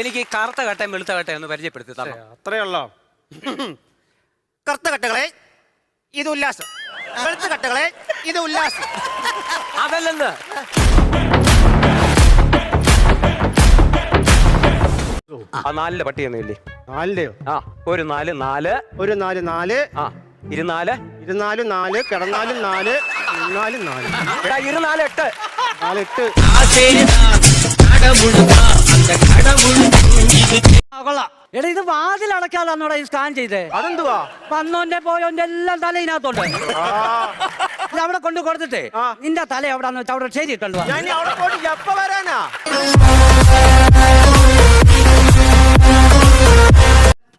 എനിക്ക് ഈ കറുത്ത കട്ടയും വെളുത്ത കട്ടയും ഒന്ന് പരിചയപ്പെടുത്തി തരണം. അത്രയുള്ളോ കറുത്ത കട്ടകളെ ഇത് ഉല്ലാസം. വെളുത്ത കട്ടകളെ ഇത് ഉല്ലാസം. അതല്ലെന്ന്. ആ നാലിലെ പട്ടിയൊന്നുമില്ലേ നാലിന്റെയോ? ആ ഒരു നാല് നാല്. ഒരു നാല് നാല്. ആ ഇരുനാല്. ഇരുന്നാലും നാല് കിടന്നാലും നാല് ഇരുന്നാലും നാല്. ഇരുന്നാൽ എട്ട്. കൊള്ളാം എടാ ഇത് വാതിൽ അടക്കാതാന്നോടാ ഈ സ്കാൻ ചെയ്തേ. അതെന്തുവാ? വന്നോന്റെ പോയോന്റെ എല്ലാം തല ഇതിനകത്തോണ്ട് ഇത് അവിടെ കൊണ്ടു കൊടുത്തിട്ടേ നിന്റെ തല എവിടെ അവിടെ ശരി കണ്ടു എപ്പ വരാനാ?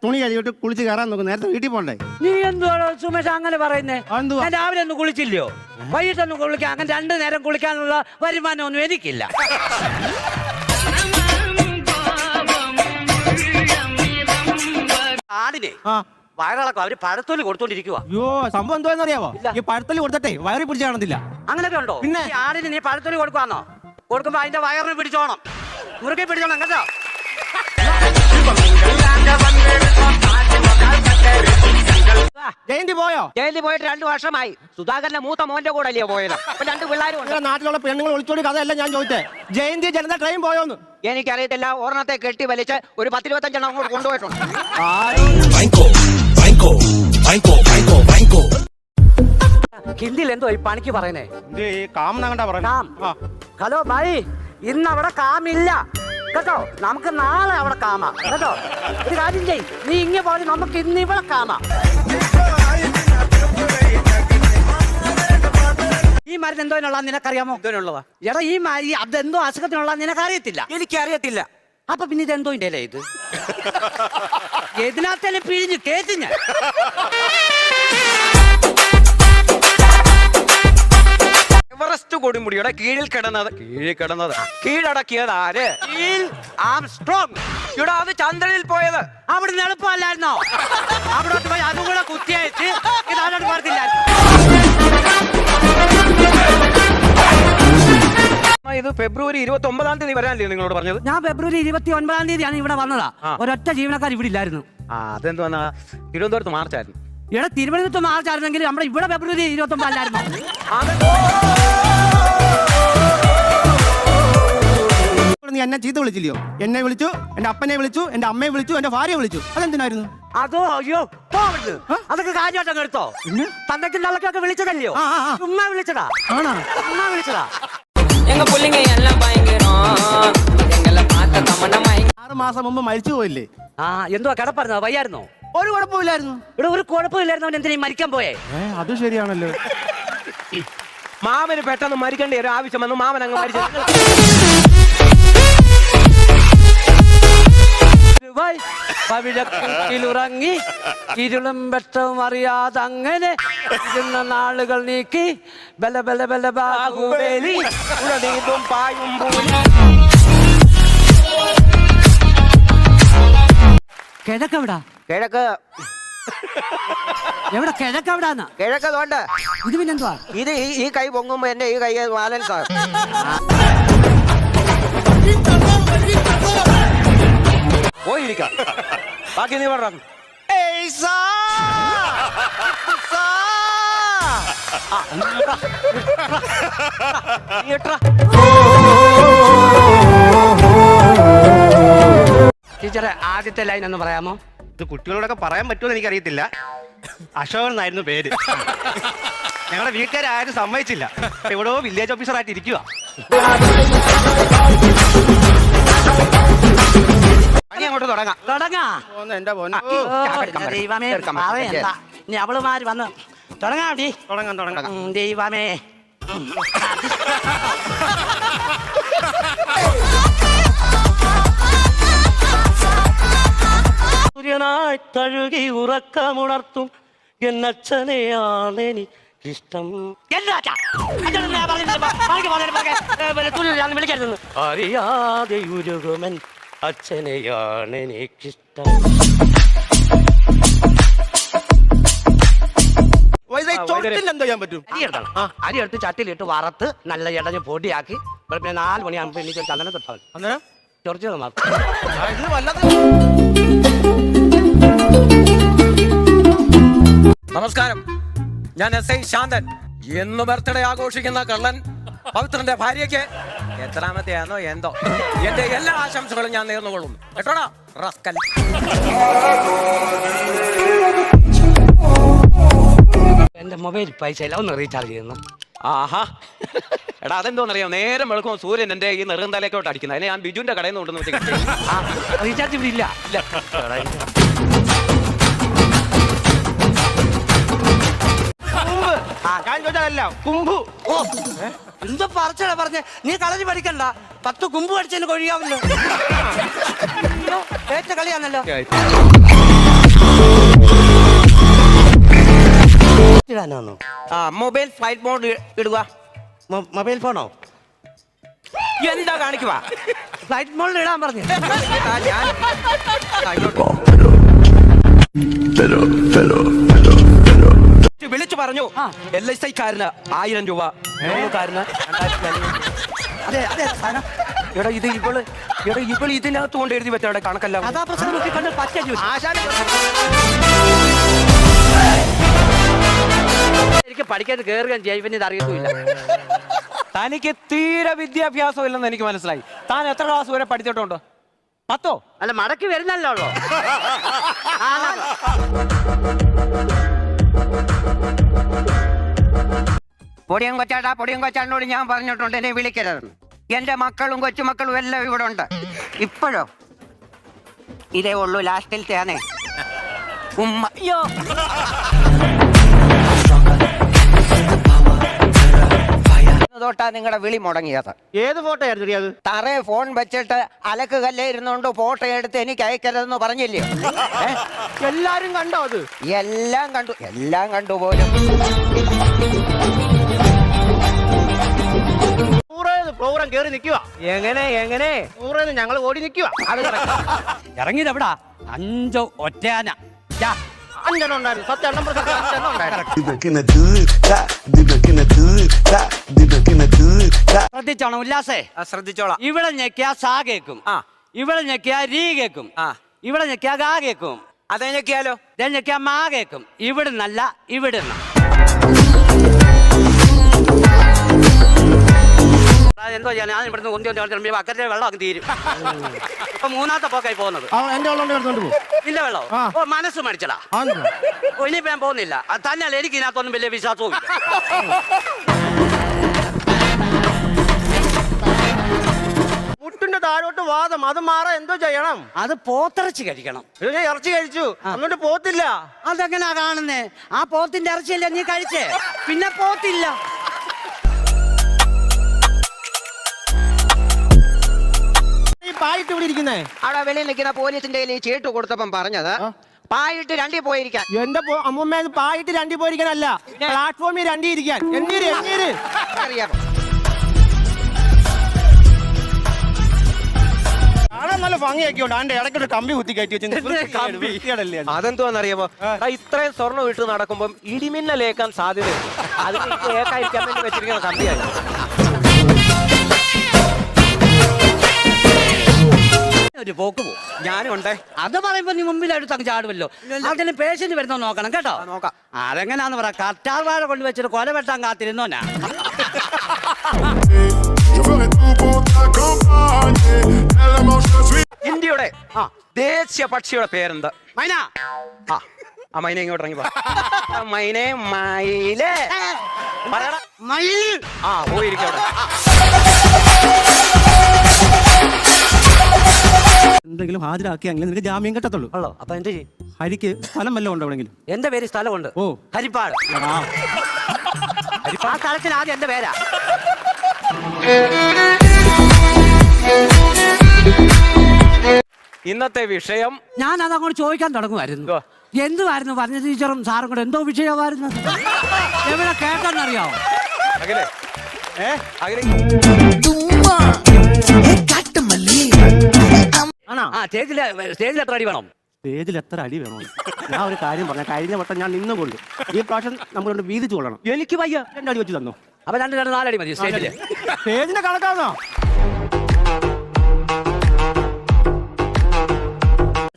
തുണി കഴിയിട്ട് കുളിച്ച് കയറാൻ നോക്കും. നേരത്തെ വീട്ടിൽ പോണ്ടേ? നീ എന്തുവാണോ സുമേഷ് അങ്ങനെ പറയുന്നേ? ഞാൻ രാവിലെ ഒന്നും കുളിച്ചില്ലയോ? വൈകിട്ടൊന്നും കുളിക്കാൻ അങ്ങനെ രണ്ടു നേരം കുളിക്കാനുള്ള വരുമാനം ഒന്നും എനിക്കില്ല. ആടിനെ ആ. വയറിളക്കം. അവർ പഴത്തൊലി കൊടുത്തോണ്ടിരിക്കുക അയ്യോ സംഭവം എന്തോന്ന് അറിയാവോ ഈ പഴത്തൽ കൊടുത്തിട്ടേ വയറി പിടിച്ച് കാണത്തില്ല. അങ്ങനെയൊക്കെ ഉണ്ടോ? പിന്നെ? ഈ ആടിന് നീ പഴത്തൊലി കൊടുക്കുവാന്നോ? കൊടുക്കുമ്പോ അതിന്റെ വയറിന് പിടിച്ചോണം. മുറുകെ പിടിച്ചോണം കേട്ടോ? ജയന്തി പോയോ? ജയന്തി പോയിട്ട് രണ്ടു വർഷമായി. സുധാകരന്റെ മൂത്ത മോന്റെ കൂടെ അല്ലയോ പോയത്? അപ്പൊ രണ്ട് പിള്ളേരും നാട്ടിലുള്ള പെണ്ണുങ്ങൾ ഒളിച്ചോടി കഥയല്ല ഞാൻ ചോദിച്ചേ. ജയന്തി ജനത ട്രെയിൻ പോയോന്ന്? എനിക്കറിയത്തില്ല. ഓർണത്തെ കെട്ടി വലിച്ച് ഒരു പത്തിരുപത്തഞ്ചെണ്ണം അങ്ങോട്ട് കൊണ്ടുപോയിട്ടുണ്ട്. ഹിന്ദിയിൽ എന്തോ ഈ പണിക്ക് കാമനങ്ങണ്ടാ കാം. ഹലോ ഭായി. ഇന്ന് അവിടെ കാമില്ല. കേട്ടോ നമുക്ക് നാളെ അവിടെ കാമാ കേട്ടോ ഒരു കാര്യം ചെയ് നീ ഇങ്ങനെ പോലെ നമുക്ക് ഇന്ന് ഇവിടെ കാമാ ഈ മരുന്ന് എന്തോനുള്ള നിനക്കറിയാമോ? എന്തോനുള്ളതാ? എടാ ഈ മരി അതെന്തോ അസുഖത്തിനുള്ള നിനക്കറിയത്തില്ല. എനിക്കറിയത്തില്ല. അപ്പൊ പിന്നെ ഇതെന്തോ ഇല്ലേ ഇത്? ഇതിനകത്തല്ലേ പിഴിഞ്ഞു കേട്ടു ഞാൻ? എവറസ്റ്റ് കൊടുമുടിയുടെ കീഴിൽ കിടന്നത്? കീഴിൽ കിടന്നത്. കീഴടക്കിയത് ആര്? ആംസ്ട്രോങ് ഇവിടെ അത് ചന്ദ്രനിൽ പോയത്. അവിടെ എളുപ്പമല്ലായിരുന്നോ? അവിടോട്ട് പോയി അതും കൂടെ കുത്തിയയച്ച് ഇത് അതിനോട് പറഞ്ഞില്ലായിരുന്നു. ഇത് ഫെബ്രുവരി ഇരുപത്തി ഒമ്പതാം തീയതി വരാനല്ലേ നിങ്ങളോട് പറഞ്ഞത്? ഞാൻ ഫെബ്രുവരി ഇരുപത്തി ഒൻപതാം തീയതിയാണ് ഇവിടെ വന്നതാ. ഒരൊറ്റ ജീവനക്കാർ ഇവിടെ ഇല്ലായിരുന്നു. ആ അതെന്തുവാ തിരുവനന്തപുരത്ത് മാർച്ചായിരുന്നു. ഇവിടെ തിരുവനന്തപുരത്ത് മാർച്ചായിരുന്നെങ്കിൽ നമ്മുടെ ഇവിടെ ഫെബ്രുവരി ഇരുപത്തി ഒമ്പതല്ലായിരുന്നു നീ എന്നെ ചീത്ത വിളിച്ചില്ലയോ? എന്നെ വിളിച്ചു എന്റെ അപ്പനെ വിളിച്ചു എന്റെ അമ്മയെ വിളിച്ചു എന്റെ ഭാര്യയെ വിളിച്ചു. അതെന്തിനായിരുന്നു? അതോ അയ്യോ വിളിച്ചതല്ലയോ? ഉമ്മ വിളിച്ചടാ ഉമ്മ വിളിച്ചടാ എല്ലാം ആറ് മാസം മുമ്പ് മരിച്ചു പോയില്ലേ? ആ എന്തുവാ കിടപ്പായിരുന്നോ വയ്യായിരുന്നോ? ഒരു കുഴപ്പമില്ലായിരുന്നു. ഇവിടെ ഒരു കുഴപ്പമില്ലായിരുന്നു അവൻ എന്തിനീ മരിക്കാൻ പോയേ? അത് ശരിയാണല്ലോ. മാമന് പെട്ടെന്ന് മരിക്കേണ്ട ഒരു ആവശ്യം വന്നു മാമൻ അങ്ങ് മരിച്ചു. വായ് പവിഴക്കുട്ടിലുറങ്ങി ഇരുളും വെട്ടവും അറിയാതെ അങ്ങനെ ഇരുന്ന നാളുകൾ നീക്കി. ബല ബല ബല ബാഹുബലി ഉടനീതും പായും. കിഴക്കെവിടാ? കിഴക്ക്. എവിടെ? കിഴക്കെവിടാന്ന്? കിഴക്ക് തോണ്ട്. ഇത് പിന്നെന്തുവാ? ഇത് ഈ ഈ കൈ പൊങ്ങുമ്പോ എന്റെ ഈ കൈ ബാലൻസ് ആണ് പോയിരിക്കാം ബാക്കി നീ പറഞ്ഞു. ടീച്ചറെ ആദ്യത്തെ ലൈൻ ഒന്ന് പറയാമോ? ഇത് കുട്ടികളോടൊക്കെ പറയാൻ പറ്റുമെന്ന് എനിക്കറിയത്തില്ല. അശോകൻ എന്നായിരുന്നു പേര്. ഞങ്ങളുടെ വീട്ടുകാരും സമ്മതിച്ചില്ല. എവിടെയോ വില്ലേജ് ഓഫീസറായിട്ട് ഇരിക്കുക അങ്ങോട്ട് തുടങ്ങാം. തുടങ്ങാ? എന്റെ പൊന്നോ. ഓ, ദൈവമേ. പറയണ്ട ഇനി അവളുമാര് വന്ന് തുടങ്ങാം ഡി തുടങ്ങാം തുടങ്ങാം. ഉം, ദൈവമേ. സൂര്യനായി തഴുകി ഉറക്കമുണർത്തും എന്നച്ഛനെയാണ് ഇഷ്ടം അറിയാതെ ഉരുകുമൻ അച്ഛനെയാണ് എനിക്കിഷ്ടം. ചൊട്ടിൽ എന്തോ ചെയ്യാൻ പറ്റും. അരി എടുക്കണം അരി എടുത്ത് ചട്ടിയിലിട്ട് വറുത്ത് നല്ല ഇടഞ്ഞ് പൊടിയാക്കി. പിന്നെ നാല് മണിയാകുമ്പോൾ എനിക്ക് ചന്ദനം തൊട്ടാൽ അന്നേരം? വല്ലാത്ത നമസ്കാരം. ഞാൻ എസ് ഐ ശാന്തൻ. എന്ന് ബർത്ത്ഡേ ആഘോഷിക്കുന്ന കള്ളൻ പവിത്രന്റെ ഭാര്യയ്ക്ക് എത്രാമത്തെയാണോ എന്തോ. എന്റെ എല്ലാ ആശംസകളും ഞാൻ നേർന്നുകൊള്ളുന്നു. കേട്ടോടാ? റസ്കൽ. എന്റെ മൊബൈൽ പൈസ ഇല്ല ഒന്ന് റീചാർജ് ചെയ്യുന്നു. ആഹാ. എടാ അതെന്തോന്നറിയാം നേരം വെളുക്കും സൂര്യൻ എന്റെ ഈ നെറുകന്തലേക്കോട്ട് തലക്കോട്ട് അടിക്കുന്നത്. അതിനെ ഞാൻ ബിജുവിന്റെ കടയിൽ നിന്ന് കൊണ്ടുവന്ന് റീചാർജ് ഇവിടെ ഇല്ല. ഇല്ല. ചോദിച്ചാലല്ല കുമ്പു. ഓ എന്തോ പറച്ചടാ പറഞ്ഞേ. നീ കളരി പഠിക്കണ്ട. പത്ത് കുമ്പ് പഠിച്ചതിന് കൊഴിയാവല്ലോ. ഏറ്റ കളിയാണല്ലോ. ഇടാനാണോ ആ മൊബൈൽ ഫ്ലൈറ്റ് മോഡ് ഇടുക. മൊബൈൽ ഫോണോ? എന്താ കാണിക്കുക ഫ്ലൈറ്റ് മോഡിൽ ഇടാൻ പറഞ്ഞു. ഞാൻ ആ, പറഞ്ഞു. എൽ എസ് ഐക്കാരന് ആയിരം രൂപ. കാരന് അതെ അതെ എടാ ഇത് ഇവൾ എടാ ഇവൾ ഇതിനകത്ത് കൊണ്ട് എഴുതി വെച്ചവിടെ കണക്കല്ല. അതാ പ്രശ്നം നോക്കി കണ്ട് എനിക്ക് പഠിക്കാൻ കയറുകയും ചെയ്യും പിന്നെ ഇത് അറിയത്തുമില്ല. തനിക്ക് തീരെ വിദ്യാഭ്യാസം ഇല്ലെന്ന് എനിക്ക് മനസ്സിലായി. താൻ എത്ര ക്ലാസ് വരെ പഠിച്ചിട്ടുണ്ടോ? പത്തോ? അല്ല മടക്കി വരുന്നല്ലോ. പൊടിയും കൊച്ചാട്ടാ പൊടിയും കൊച്ചാടിനോട് ഞാൻ പറഞ്ഞിട്ടുണ്ട് എന്നെ വിളിക്കരുതെന്ന്. എന്റെ മക്കളും കൊച്ചുമക്കളും എല്ലാം ഇവിടെ ഉണ്ട്. ഇപ്പോഴോ? ഇതേ ഉള്ളൂ തേനെ. ഉമ്മ. അയ്യോ. തൊട്ടാ നിങ്ങളുടെ വിളി മുടങ്ങിയത്. ഏത് ഫോട്ടോ ആയിരുന്നു അത്? തറേ ഫോൺ വെച്ചിട്ട് അലക്ക് കല്ലേ ഇരുന്നോണ്ട് ഫോട്ടോ എടുത്ത് എനിക്ക് അയക്കരുതെന്ന് പറഞ്ഞില്ലേ? എല്ലാരും കണ്ടോ അത്? എല്ലാം കണ്ടു എല്ലാം കണ്ടു പോലും. പ്രോഗ്രാം കേറി നിൽക്കുക. എങ്ങനെ എങ്ങനെ? നൂറേന്ന് ഞങ്ങൾ ഓടി നിൽക്കുക. അത് ഇറങ്ങിയത് എവിടാ അഞ്ചോ ഒറ്റയാന. യാ, അഞ്ചെണ്ണം ഉണ്ടായിരുന്നു. സത്യം നമ്പർ സത്യം അഞ്ചെണ്ണം ഉണ്ടായിരുന്നു. Divaquina tuta, divaquina tuta, divaquina tuta. ശ്രദ്ധിച്ചോണം ഉല്ലാസേ. ആ, ശ്രദ്ധിച്ചോളാം. ഇവിടെ ഞെക്കിയാ സാ കേക്കും. ആ. ഇവിടെ ഞെക്കിയാ രീ കേക്കും. ആ. ഇവിടെ ഞെക്കിയാ ഗാ കേക്കും. അതെനിക്കാലോ ദേ ഞെക്കിയാ മാ കേക്കും. ഇവിടുന്നല്ല ഇവിടുന്ന. എന്തോ ചെയ്യാൻ ഞാൻ ഇവിടുന്ന് കൊന്തി കൊണ്ടി അക്കരെ വെള്ളം അങ്ങ് തീരും. ഇപ്പൊ മൂന്നാമത്തെ പോക്കായി പോകുന്നത്. എന്റെ ഉള്ളത് എടുത്തോണ്ട് പോകും ഇല്ല വെള്ളം. ഓ മനസ്സ് മടിച്ചടാ. ഇനിയിപ്പോ ഞാൻ പോകുന്നില്ല. തന്നെയല്ല എനിക്ക് ഇതിനകത്തൊന്നും വലിയ വിശ്വാസവും മുട്ടിന്റെ താഴോട്ട് വാദം അത് മാറാൻ എന്തോ ചെയ്യണം? അത് പോത്തിറച്ചി കഴിക്കണം. ഞാൻ ഇറച്ചി കഴിച്ചു. എന്നിട്ട് പോത്തില്ല. അതെങ്ങനാ കാണുന്നേ? ആ പോത്തിന്റെ ഇറച്ചിയല്ലേ നീ കഴിച്ചേ? പിന്നെ പോത്തില്ല. ഈ പായിട്ട് ഇവിടെ ഇരിക്കുന്നേ? അവിടെ വെളിയിൽ നിൽക്കുന്ന പോലീസിന്റെ കയ്യിൽ ഈ ചീട്ട് കൊടുത്തപ്പം പറഞ്ഞത് പായിട്ട് രണ്ടി പോയിരിക്കാൻ. എന്റെ അമ്മമ്മ പായിട്ട് രണ്ടി പോയിരിക്കാനല്ല പ്ലാറ്റ്ഫോമിൽ രണ്ടി ഇരിക്കാൻ. എണ്ണീര് എണ്ണീര്. അറിയാമോ കാണാൻ നല്ല ഭംഗിയൊക്കെ ഉണ്ട്. അതിന്റെ ഇടയ്ക്കൊരു കമ്പി കുത്തി കയറ്റി? അതെന്തോന്നറിയാമോ ഇത്രയും സ്വർണം ഇട്ട് നടക്കുമ്പോൾ ഇടിമിന്നലേക്കാൻ സാധ്യതയുണ്ട്. അതിന് ഏക്കായിരിക്കാൻ വേണ്ടി വെച്ചിരിക്കുന്ന കമ്പിയായി. ഒരു പോക്ക് പോകും ഞാനും ഉണ്ടേ അത് പറയുമ്പോ നീ മുമ്പിൽ അടുത്ത് അങ്ങ് ചാടുമല്ലോ അതിന് പേഷ്യന്റ് വരുന്നോ നോക്കണം കേട്ടോ. നോക്കാം. അതെങ്ങനാന്ന് പറ. കറ്റാർ വാഴ കൊണ്ട് വെച്ചിട്ട് കൊല വെട്ടാൻ കാത്തിരുന്നോ ഞാൻ. ഇന്ത്യയുടെ ആ. ദേശീയ പക്ഷിയുടെ പേരെന്ത്? മൈന. ആ ആ മൈന ഇങ്ങോട്ട് ഇറങ്ങി. മൈനെ മയിലേ. മയിൽ. ആ പോയിരിക്കവിടെ. എന്തെങ്കിലും ഹാജരാക്കിയെങ്കിൽ നിനക്ക് ജാമ്യം കിട്ടത്തുള്ളൂ. ഉള്ളോ അപ്പൊ എന്ത് ചെയ്യും? ഹരിക്ക് സ്ഥലം വല്ലതും ഉണ്ടോ എവിടെങ്കിലും എന്റെ പേര് സ്ഥലമുണ്ട്. ഓ. ഹരിപ്പാട്. ആ സ്ഥലത്തിന് ആദ്യം എന്റെ പേരാ. ഇന്നത്തെ വിഷയം ഞാൻ അതങ്ങോട്ട് അങ്ങോട്ട് ചോദിക്കാൻ തുടങ്ങുമായിരുന്നു. എന്തുവാ? എന്തുവായിരുന്നു പറഞ്ഞ ടീച്ചറും സാറും കൂടെ? എന്തോ വിഷയമായിരുന്നു എവിടെ അഖിലേ ഏ? അഖിലേ ആ സ്റ്റേജിൽ സ്റ്റേജിൽ എത്ര അടി വേണം സ്റ്റേജിൽ എത്ര അടി വേണോ ഞാൻ ഒരു കാര്യം പറഞ്ഞു കഴിഞ്ഞ വട്ടം ഞാൻ നിന്നുകൊണ്ട് ഈ പ്രാവശ്യം നമ്മൾ കൊണ്ട് വീതിച്ചു കൊള്ളണം എനിക്ക് വയ്യ രണ്ടടി വെച്ച് തന്നു അപ്പൊ രണ്ട് രണ്ട് നാലടി മതി സ്റ്റേജിൽ സ്റ്റേജിന്റെ കണക്കാണോ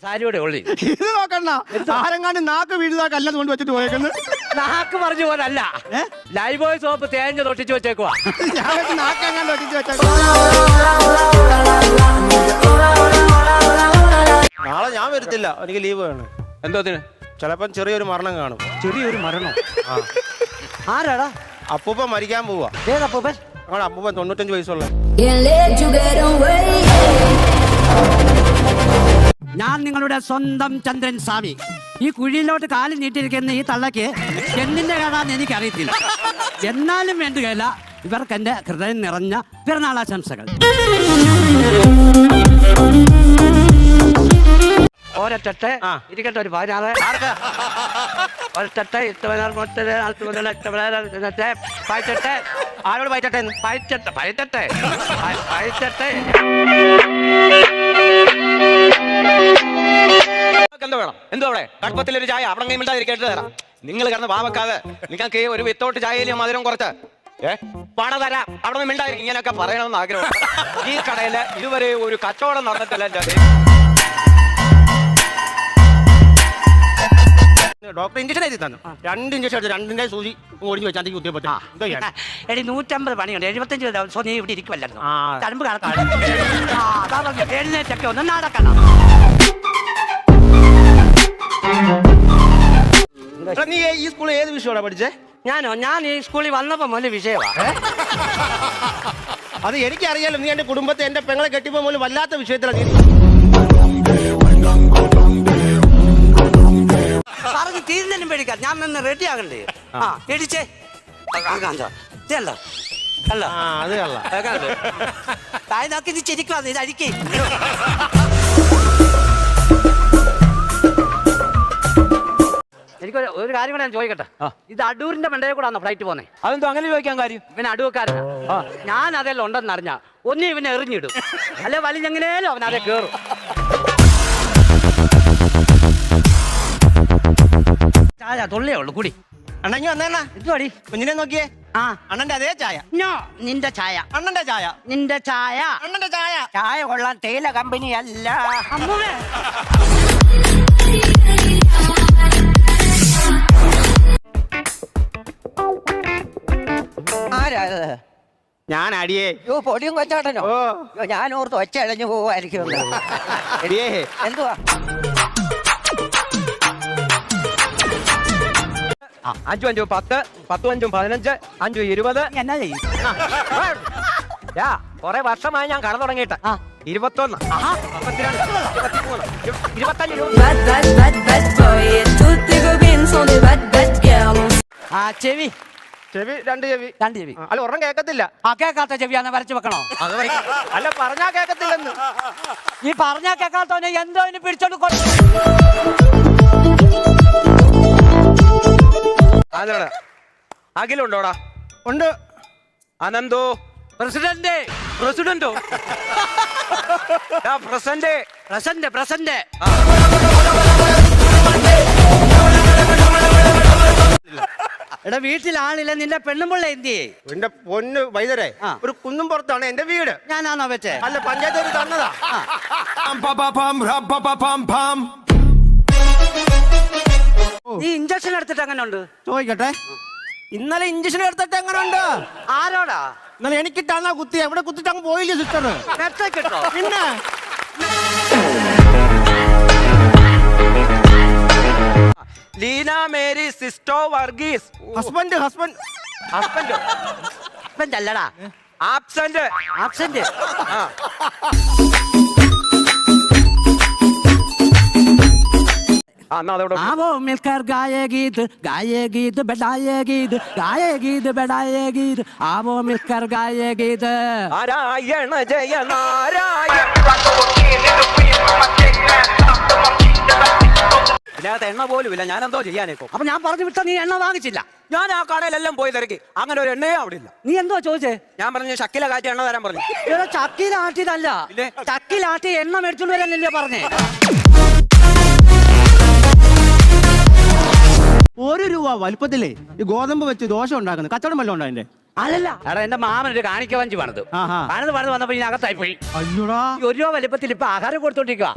സാരിയുടെ ഉള്ളി ഇത് നോക്കണ്ട ആരെങ്ങാണ്ട് നാക്ക് വീഴുതാ കൊണ്ട് വെച്ചിട്ട് പോയേക്കുന്നത് നാക്ക് പറഞ്ഞു പോലല്ല ലൈവ് ബോയ് സോപ്പ് തേഞ്ഞ് തൊട്ടിച്ച് വെച്ചേക്കുവാ ഞാൻ നാക്കെങ്ങാണ്ട് ഒട്ടിച്ച് വെച്ചേക്കുന്നത് നാളെ ഞാൻ വരത്തില്ല. എനിക്ക് ലീവ് വേണം. എന്തോത്തിന് ചിലപ്പം ചെറിയൊരു മരണം കാണും. ചെറിയൊരു മരണോ? ആരാടാ? അപ്പൂപ്പ മരിക്കാൻ പോവാ. ഏതപ്പൂപ്പൻ ഞങ്ങളുടെ അപ്പൂപ്പൻ തൊണ്ണൂറ്റഞ്ച് വയസ്സുള്ള. ഞാൻ നിങ്ങളുടെ സ്വന്തം ചന്ദ്രൻ സ്വാമി. ഈ കുഴിയിലോട്ട് കാൽ നീട്ടിയിരിക്കുന്ന ഈ തള്ളക്ക് എന്തിന്റെ കാണാന്ന് എനിക്കറിയത്തില്ല. എന്നാലും വേണ്ടുകയില്ല. ഇവർക്ക് എന്റെ ഹൃദയം നിറഞ്ഞ പിറന്നാളാശംസകൾ ഒരൊറ്റ ഇരിക്കട്ടെ ഒരു പതിനാറ്. ഒരൊറ്റ എട്ട് പതിനാറ് മുപ്പത് നാൽപ്പത് മുതൽ എട്ട് പതിനാറ് പതിനെട്ട്. ആരോട് പയറ്റട്ടെ പയറ്റട്ടെ പയറ്റട്ടെ എന്തോ വേണം? എന്തോ അവിടെ? കടുപ്പത്തിൽ ഒരു ചായ അവിടെ മിണ്ടാതിരിക്കേട്ട് തരാം. നിങ്ങൾ കിടന്ന് പാവക്കാതെ നിങ്ങൾക്ക് ഒരു വിത്തോട്ട് ചായയിലും മധുരം കുറച്ച്. ഏ? പണ തരാം. അവിടെ നിന്ന് മിണ്ടാതിരിക്കും. ഇങ്ങനെയൊക്കെ പറയണമെന്ന് ആഗ്രഹം ഈ കടയിൽ ഇതുവരെ ഒരു കച്ചവടം നടന്നിട്ടില്ല ഡോക്ടർ ഇഞ്ചക്ഷൻ എഴുതി തന്നു. രണ്ട് ഇഞ്ചക്ഷൻ എടുത്ത് രണ്ടിന്റെ സൂചി ഓടിഞ്ഞ് വെച്ചാൽ അതിക്ക് കുത്തിയെ പറ്റും. എന്തോ ചെയ്യാൻ എടി നൂറ്റമ്പത് പണിയുണ്ട്. എഴുപത്തഞ്ച് ദിവസം നീ ഇവിടെ ഇരിക്കുമല്ലായിരുന്നു ആ. തഴമ്പ് കണക്കാണ് എഴുന്നേറ്റൊക്കെ ഒന്ന് നടക്കണം. എടാ, നീ ഈ സ്കൂളിൽ ഏത് വിഷയമാണ് പഠിച്ചേ? ഞാനോ? ഞാൻ ഈ സ്കൂളിൽ വന്നപ്പോ മുതൽ വിഷയമാണ് അത് എനിക്കറിയാലോ. നീ എന്റെ കുടുംബത്തെ എന്റെ പെങ്ങളെ കെട്ടിപ്പോ പോലും വല്ലാത്ത വിഷയത്തിലാണ് നീ തീരുന്നതിനും പേടിക്കാം. ഞാൻ നിന്ന് റെഡി ആകണ്ടേ? ആ. ഇടിച്ചേ ആകാന്തോ ഇതല്ലോ അല്ല ആ അത് കള്ള താഴെ നോക്കി ഇത് ചിരിക്കുവാ ഇത് അഴിക്കേ. എനിക്ക് ഒരു കാര്യം കൂടെ ഞാൻ ചോദിക്കട്ടെ? ഇത് അടൂരിന്റെ മണ്ടയെ കൂടെ ഫ്ലൈറ്റ് പോന്നെ? അതെന്തോ അങ്ങനെ ചോദിക്കാൻ കാര്യം? ഇവൻ അടൂക്കാരനാ ഞാൻ അതെല്ലാം ഉണ്ടെന്ന് അറിഞ്ഞ ഒന്നും ഇവനെ എറിഞ്ഞിടും. അല്ലെ വലിഞ്ഞെങ്ങനെയാലും അവൻ അതെ കേറും. ചായ തൊള്ളേ ഉള്ളു കുടി. വന്നേ വന്നേണ്ണ എന്തുവാടി കുഞ്ഞിനെ നോക്കിയേ. ആ. അണ്ണന്റെ അതേ ചായ. ഞോ നിന്റെ ചായ. അണ്ണന്റെ ചായ. നിന്റെ ചായ. അണ്ണന്റെ ചായ. ചായ കൊള്ളാൻ തേയില കമ്പനി അല്ല ആരാ ഇത്? ഞാൻ അടിയേ. യോ പൊടിയും കൊച്ചാട്ടനോ? ഓ. ഞാൻ ഓർത്ത് ഒച്ച അടഞ്ഞു പോവായിരിക്കും എന്തുവാ? അഞ്ചും അഞ്ചു പത്ത് പത്തും അഞ്ചും പതിനഞ്ച് അഞ്ചു ഇരുപത്. എന്നാ ചെയ്യും? യാ കൊറേ വർഷമായി ഞാൻ കട തുടങ്ങിയിട്ട്. ഇരുപത്തൊന്ന്. ആ ചെവി. ചെവി രണ്ട് ചെവി. രണ്ട് ചെവി. അല്ല ഒരെണ്ണം കേക്കത്തില്ല ആ കേക്കാത്ത ചെവിയാന്ന് വരച്ചു വെക്കണോ? അല്ല പറഞ്ഞാ കേക്കത്തില്ലെന്ന് ഈ പറഞ്ഞാ കേക്കാത്തവനെ എന്തോ പിടിച്ചോണ്ട് കൊ- അതാണ് അഖിലുണ്ടോടാ? ഉണ്ട്. അനന്തോ? പ്രസിഡന്റ്? പ്രസിഡന്റോ പ്രസന്റ് പ്രസന്റ് പ്രസന്റ് എടാ വീട്ടിൽ ആളില്ല. നിന്റെ പെണ്ണുമ്പിള്ള എന്തിയേ? എന്റെ പൊന്ന് വൈദ്യരെ ഒരു കുന്നും പുറത്താണ് എന്റെ വീട്. ഞാനാണോ വെച്ചേ? അല്ല പഞ്ചായത്ത് തന്നതാ. നീ ഇഞ്ചക്ഷൻ എടുത്തിട്ട് എങ്ങനെ ഉണ്ട് ചോദിക്കട്ടെ. ഇന്നലെ ഇഞ്ചക്ഷൻ എടുത്തിട്ട് എങ്ങനെ ഉണ്ട് ആരോടാ? ഇന്നലെ എനിക്കിട്ടാന്നാ കുത്തി എവിടെ കുത്തിട്ട് അങ്ങ് പോയില്ലേ സിസ്റ്റർ കിട്ടോ പിന്നെ? Leena Mary സിസ്റ്റോ Varghese. Husband husband husband husband അല്ലടാ. ആബ്സെന്റ് ആബ്സെന്റ് ആവോ മിൽക്കർ ഗായേ ഗീത് ഗായേ ഗീത് ഗീത് ഗീത് ആവോ മിൽക്കർ ഗായേ ഗീത് ജയ നാരായണ എണ്ണ പോലും ഇല്ല. ഞാൻ എന്തോ ചെയ്യാനേക്കോ. അപ്പൊ ഞാൻ പറഞ്ഞു വിട്ട നീ എണ്ണ വാങ്ങിച്ചില്ല. ഞാൻ ആ കടയിലെല്ലാം പോയി തിരക്കി. അങ്ങനെ ഒരു എണ്ണയെ അവിടെ ഇല്ല. നീ എന്തോ ചോദിച്ചേ? ഞാൻ പറഞ്ഞു ചക്കില കാറ്റി എണ്ണ തരാൻ പറഞ്ഞു. ചക്കിലാട്ടിയതല്ല ചക്കിലാട്ടി എണ്ണ മേടിച്ചു വരാനല്ലേ പറഞ്ഞേ? ഒരു രൂപ വലുപ്പത്തിലേ ഈ ഗോതമ്പ് വെച്ച് ദോശ ഉണ്ടാക്കുന്നത്. കച്ചവടം വല്ലതും ഉണ്ടോ അതിന്റെ? അല്ലല്ല. എടാ എന്റെ മാമൻ ഒരു കാണിക്ക വഞ്ചി പണിത്. ആഹാ. പണിത് പണിത് വന്നപ്പോ ഇതിനകത്തായി പോയി. അയ്യോടാ. ഈ ഒരു രൂപ വലിപ്പത്തിൽ ഇപ്പൊ ആഹാരം കൊടുത്തോണ്ടിരിക്കുക